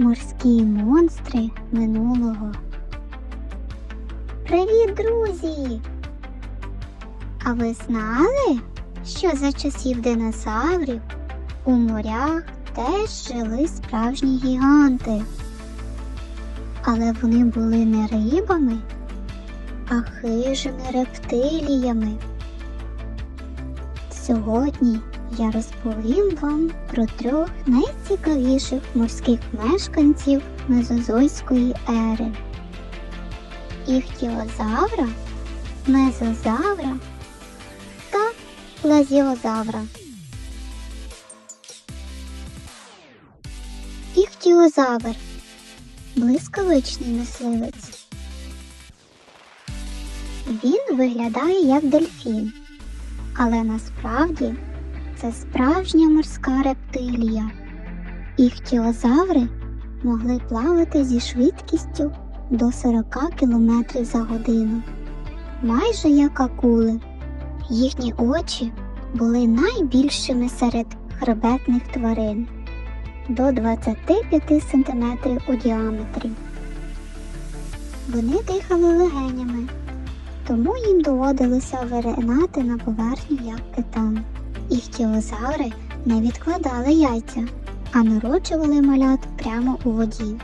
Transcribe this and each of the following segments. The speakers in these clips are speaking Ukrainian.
Морські монстри минулого. Привіт, друзі! А ви знали, що за часів динозаврів у морях теж жили справжні гіганти? Але вони були не рибами, а хижими рептиліями. Сьогодні я розповім вам про трьох найцікавіших морських мешканців Мезозойської ери. Іхтіозавра, мезозавра та плазіозавра. Іхтіозавр блискавичний мисливець. Він виглядає як дельфін, але насправді це справжня морська рептилія. Іхтіозаври могли плавати зі швидкістю до 40 км за годину, майже як акули. Їхні очі були найбільшими серед хребетних тварин до 25 см у діаметрі. Вони дихали легенями, тому їм доводилося виринати на поверхню як китам. Іхтіозаври не відкладали яйця, а народжували малят прямо у воді.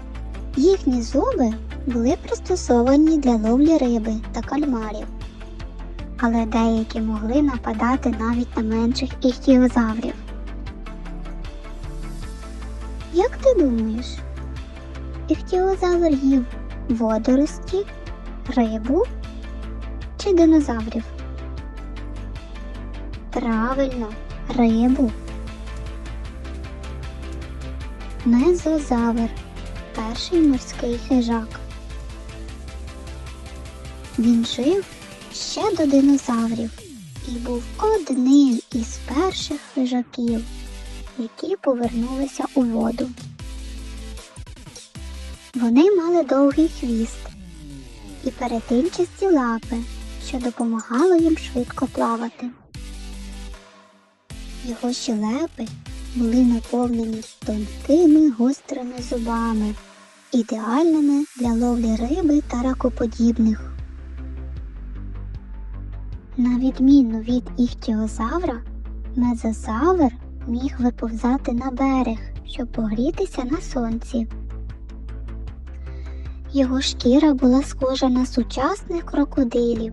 Їхні зуби були пристосовані для ловлі риби та кальмарів, але деякі могли нападати навіть на менших іхтіозаврів. Як ти думаєш, іхтіозавр їв водорості, рибу чи динозаврів? Правильно, рибу. Мезозавр перший морський хижак. Він жив ще до динозаврів і був одним із перших хижаків, які повернулися у воду. Вони мали довгий хвіст і перетинчасті лапи, що допомагало їм швидко плавати. Його щелепи були наповнені тонкими гострими зубами, ідеальними для ловлі риби та ракоподібних. На відміну від іхтіозавра, мезозавр міг виповзати на берег, щоб погрітися на сонці. Його шкіра була схожа на сучасних крокодилів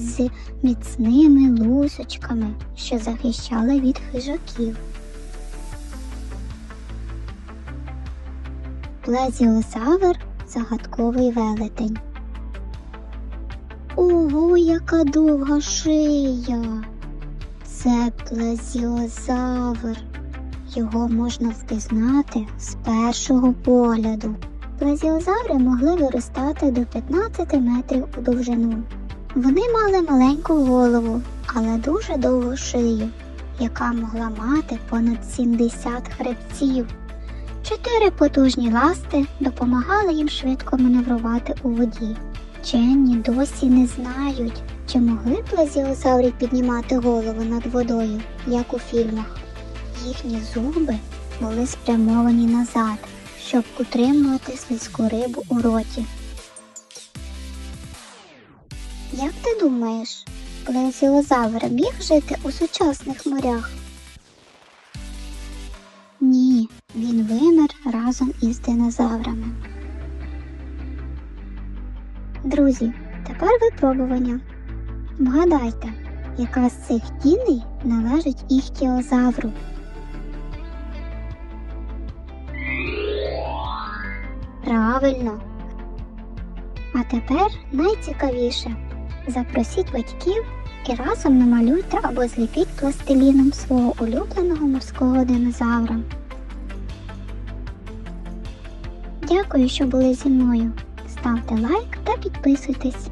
з міцними лусочками, що захищали від хижаків. Плезіозавр загадковий велетень. Ого, яка довга шия! Це плезіозавр. Його можна впізнати з першого погляду. Плезіозаври могли виростати до 15 метрів у довжину. Вони мали маленьку голову, але дуже довгу шию, яка могла мати понад 70 хребців. Чотири потужні ласти допомагали їм швидко маневрувати у воді. Вчені досі не знають, чи могли плезіозаври піднімати голову над водою, як у фільмах. Їхні зуби були спрямовані назад, щоб утримувати слизьку рибу у роті. Як ти думаєш, плезіозавр міг жити у сучасних морях? Ні, він вимер разом із динозаврами. Друзі, тепер випробування. Вгадайте, яка з цих тіней належить іхтіозавру. Правильно. А тепер найцікавіше. Запросіть батьків і разом намалюйте або зліпіть пластиліном свого улюбленого морського динозавра. Дякую, що були зі мною. Ставте лайк та підписуйтесь.